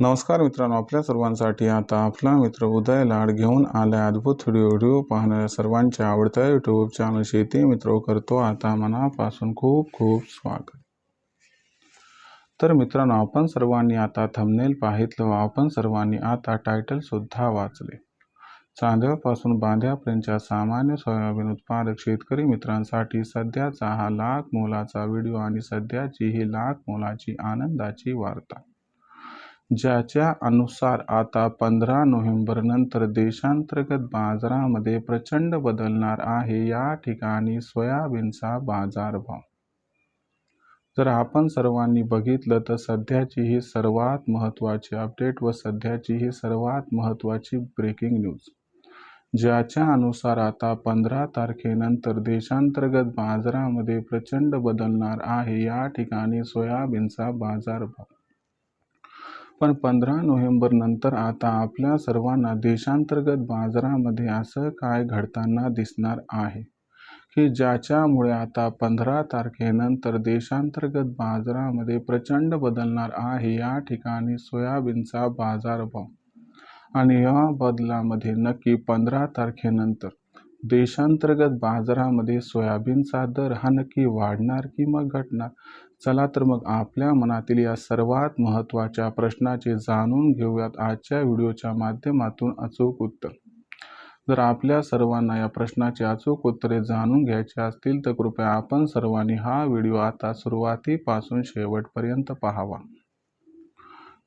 नमस्कार मित्रांनो आपल्या सर्वांसाठी आता आपला मित्र उदय लाड घेऊन आलाय अद्भुत व्हिडिओ व्हिडिओ पाहणाऱ्या सर्वांच्या आवडत्या यूट्यूब चॅनल शेती मित्र करतो. आता मनापासून खूप खूप स्वागत. तर मित्रांनो आपण सर्वांनी आता थंबनेल पाहितलं व आपण सर्वांनी आता टायटल सुद्धा वाचले. चांद्यापासून बांध्यापर्यंतच्या सामान्य सोयाबीन उत्पादक शेतकरी मित्रांसाठी सध्याचा हा लाख मोलाचा व्हिडिओ आणि सध्याची ही लाख मोलाची आनंदाची वार्ता. ज्याच्या अनुसार आता पंधरा नोव्हेंबरनंतर देशांतर्गत बाजारामध्ये प्रचंड बदलणार आहे या ठिकाणी सोयाबीनचा बाजारभाव जर आपण सर्वांनी बघितलं तर सध्याची ही सर्वात महत्त्वाची अपडेट व सध्याची ही सर्वात महत्त्वाची ब्रेकिंग न्यूज ज्याच्या अनुसार आता पंधरा तारखेनंतर देशांतर्गत बाजारामध्ये प्रचंड बदलणार आहे या ठिकाणी सोयाबीनचा बाजारभाव पण पंधरा नोव्हेंबर नंतर आता आपल्या सर्वांना देशांतर्गत बाजारामध्ये असं काय घडताना दिसणार आहे? की ज्याच्यामुळे आता पंधरा तारखेनंतर देशांतर्गत बाजारामध्ये प्रचंड बदलणार आहे या ठिकाणी सोयाबीनचा बाजारभाव. आणि या बदलामध्ये नक्की पंधरा तारखेनंतर देशांतर्गत बाजारामध्ये सोयाबीनचा दर हा नक्की वाढणार की मग घटणार? चला तर मग आपल्या मनातील या सर्वात महत्त्वाच्या प्रश्नाचे जाणून घेऊयात आजच्या व्हिडिओच्या माध्यमातून अचूक उत्तर. जर आपल्या सर्वांना या प्रश्नाचे अचूक उत्तरे जाणून घ्यायचे असतील तर कृपया आपण सर्वांनी हा व्हिडिओ आता सुरुवातीपासून शेवटपर्यंत पाहावा.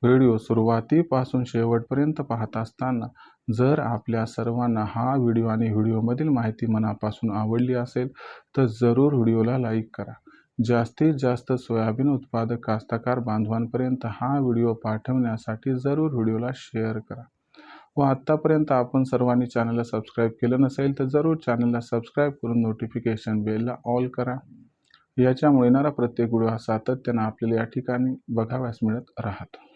व्हिडिओ सुरुवातीपासून शेवटपर्यंत पाहत असताना जर आपल्या सर्वांना हा व्हिडिओ आणि व्हिडिओमधील माहिती मनापासून आवडली असेल तर जरूर व्हिडिओला लाईक करा. जास्तीत जास्त सोयाबीन उत्पादक कास्तकार बांधवांपर्यंत हा व्हिडिओ पाठवण्यासाठी जरूर व्हिडिओला शेअर करा. व आत्तापर्यंत आपण सर्वांनी चॅनलला सबस्क्राईब केलं नसेल तर जरूर चॅनलला सबस्क्राईब करून नोटिफिकेशन बेलला ऑल करा. याच्यामुळे येणारा प्रत्येक व्हिडिओ हा सातत्यानं आपल्याला या ठिकाणी बघाव्यास मिळत राहतो.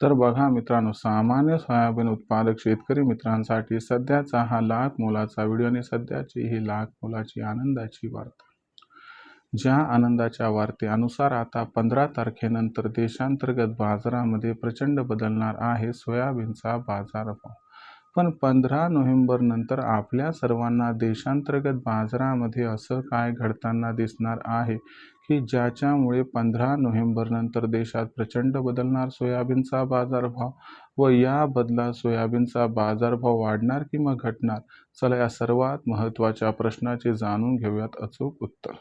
तर बघा मित्रांनो सामान्य सोयाबीन उत्पादक शेतकरी मित्रांसाठी सध्याचा हा लाख मोलाचा व्हिडिओ आणि सध्याची ही लाख मोलाची आनंदाची वार्ता. ज्या आनंदाच्या वार्तेनुसार आता पंधरा तारखेनंतर देशांतर्गत बाजारामध्ये प्रचंड बदलणार आहे सोयाबीनचा बाजारभाव. पण पंधरा नोव्हेंबर नंतर आपल्या सर्वांना देशांतर्गत बाजारामध्ये असं काय घडताना दिसणार आहे की ज्याच्यामुळे पंधरा नोव्हेंबरनंतर देशात प्रचंड बदलणार सोयाबीनचा बाजारभाव व या बदलात सोयाबीनचा बाजारभाव वाढणार की मग घटणार? चला या सर्वात महत्त्वाच्या प्रश्नाचे जाणून घेऊयात अचूक उत्तर.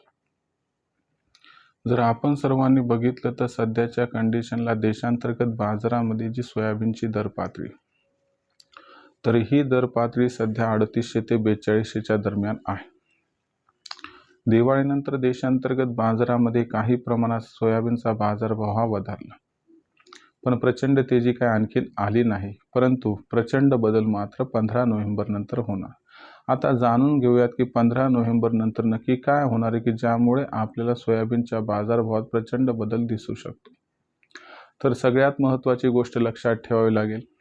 जर आपण सर्वांनी बघितलं तर सध्याच्या कंडिशनला देशांतर्गत बाजारामध्ये जी सोयाबीनची दर पातळी तर ही दर पातळी सध्या अडतीसशे ते बेचाळीसशेच्या दरम्यान आहे. दिवाळीनंतर देशांतर्गत बाजारामध्ये काही प्रमाणात सोयाबीनचा बाजारभाव हा वधारला. पण प्रचंड तेजी काय आणखीन आली नाही. परंतु प्रचंड बदल मात्र पंधरा नोव्हेंबर नंतर होणार. आता जाणून घेऊयात की पंधरा नोव्हेंबर नंतर नक्की काय होणार आहे की ज्यामुळे आपल्याला सोयाबीनच्या बाजारभावात प्रचंड बदल दिसू शकतो. तर सगळ्यात महत्त्वाची गोष्ट लक्षात ठेवावी लागेल.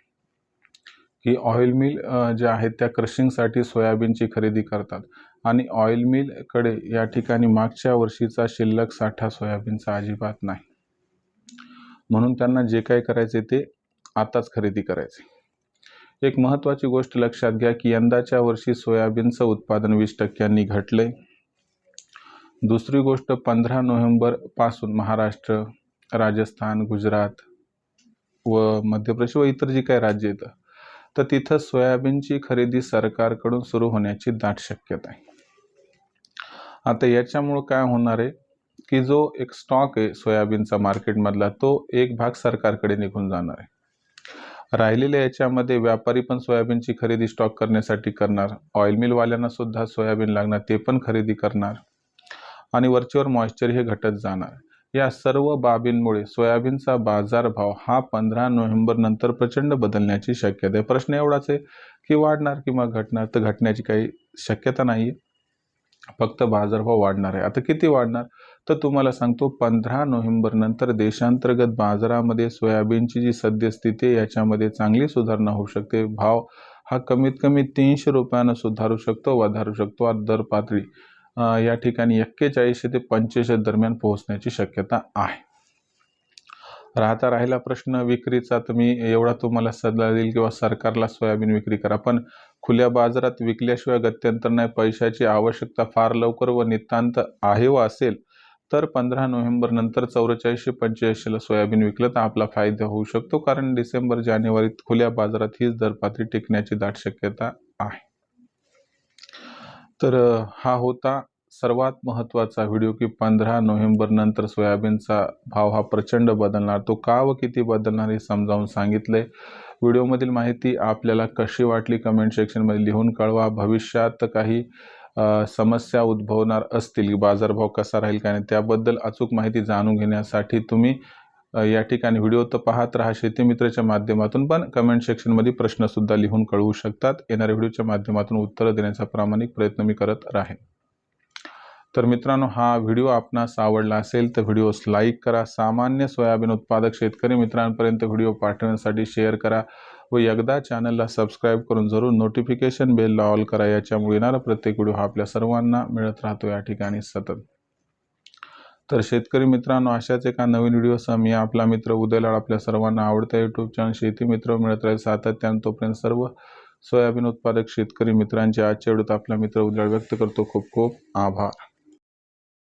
की ऑइल मिल ज्या आहेत त्या क्रशिंगसाठी सोयाबीनची खरेदी करतात. आणि ऑइल मिलकडे या ठिकाणी मागच्या वर्षीचा शिल्लक साठा सोयाबीनचा अजिबात नाही. म्हणून त्यांना जे काय करायचे ते आताच खरेदी करायचे. एक महत्त्वाची गोष्ट लक्षात घ्या की यंदाच्या वर्षी सोयाबीनचं उत्पादन वीस टक्क्यांनी घटले दुसरी गोष्ट पंधरा नोव्हेंबरपासून महाराष्ट्र राजस्थान गुजरात व मध्य प्रदेश व इतर जी काही राज्य येतं तर तिथं सोयाबीनची खरेदी सरकारकडून सुरू होण्याची दाट शक्यता आहे. आता याच्यामुळं काय होणार आहे की जो एक स्टॉक आहे सोयाबीनचा मार्केटमधला तो एक भाग सरकारकडे निघून जाणार आहे. राहिलेल्या याच्यामध्ये व्यापारी पण सोयाबीनची खरेदी स्टॉक करण्यासाठी करणार. ऑइल मिलवाल्यांना सुद्धा सोयाबीन लागणार ते पण खरेदी करणार. आणि वरचेवर मॉइश्चर हे घटत जाणार. या सर्व बाबींमुळे सोयाबीनचा बाजारभाव हा पंधरा नोव्हेंबर नंतर प्रचंड बदलण्याची शक्यता आहे. प्रश्न एवढाच आहे की वाढणार किंवा घटणार तर घटण्याची काही शक्यता नाही. फक्त बाजारभाव वाढणार आहे. आता किती वाढणार? तर तुम्हाला सांगतो पंधरा नोव्हेंबर नंतर देशांतर्गत बाजारामध्ये सोयाबीनची जी सद्यस्थिती आहे याच्यामध्ये चांगली सुधारणा होऊ शकते. भाव हा कमीत कमी तीनशे रुपयानं सुधारू शकतो वधारू शकतो. दर पातळी या ठिकाणी एक्केचाळीसशे ते पंचेचाळीस दरम्यान पोहोचण्याची शक्यता आहे. राहता राहिला प्रश्न विक्रीचा तुम्ही एवढा तुम्हाला सल्ला देईल किंवा सरकारला सोयाबीन विक्री करा पण खुल्या बाजारात विकल्याशिवाय गत्यंतर नाही पैशाची आवश्यकता फार लवकर व नितांत आहे व असेल तर पंधरा नोव्हेंबर नंतर चौवेचाळीसशे पंच्याऐंशीला सोयाबीन विकलं तर आपला फायदा होऊ शकतो कारण डिसेंबर जानेवारीत खुल्या बाजारात हीच दरपातळी टिकण्याची दाट शक्यता आहे. तर हा होता सर्वात महत्त्वाचा व्हिडिओ की पंधरा नोव्हेंबरनंतर सोयाबीनचा भाव हा प्रचंड बदलणार. तो का व किती बदलणार हे समजावून सांगितले व्हिडिओमधील माहिती आपल्याला कशी वाटली कमेंट सेक्शनमध्ये लिहून कळवा. भविष्यात काही समस्या उद्भवणार असतील बाजारभाव कसा राहील काय नाही त्याबद्दल अचूक माहिती जाणून घेण्यासाठी तुम्ही या ठिकाणी व्हिडिओ तर पाहत राहा शेतीमित्राच्या माध्यमातून पण कमेंट सेक्शनमध्ये प्रश्नसुद्धा लिहून कळवू शकतात. येणाऱ्या व्हिडिओच्या माध्यमातून उत्तरं देण्याचा प्रामाणिक प्रयत्न मी करत राहीन. तर मित्रांनो हा व्हिडिओ आपणास आवडला असेल तर व्हिडिओस लाईक करा. सामान्य सोयाबीन उत्पादक शेतकरी मित्रांपर्यंत व्हिडिओ पाठवण्यासाठी शेअर करा व एकदा चॅनलला सबस्क्राईब करून जरूर नोटिफिकेशन बेलला ऑल करा. याच्यामुळे येणारा प्रत्येक व्हिडिओ हा आपल्या सर्वांना मिळत राहतो. या ठिकाणी सतत तर शेतकरी मित्रांनो अशाच एका नवीन व्हिडिओसह मी आपला मित्र उदयलाड आपल्या सर्वांना आवडता यूट्यूब चॅनल शेती मित्र मिळत राहील. सातत्यानं तोपर्यंत सर्व सोयाबीन उत्पादक शेतकरी मित्रांचे आजच्या व्हिडिओत आपला मित्र उदयलाड व्यक्त करतो. खूप खूप आभार.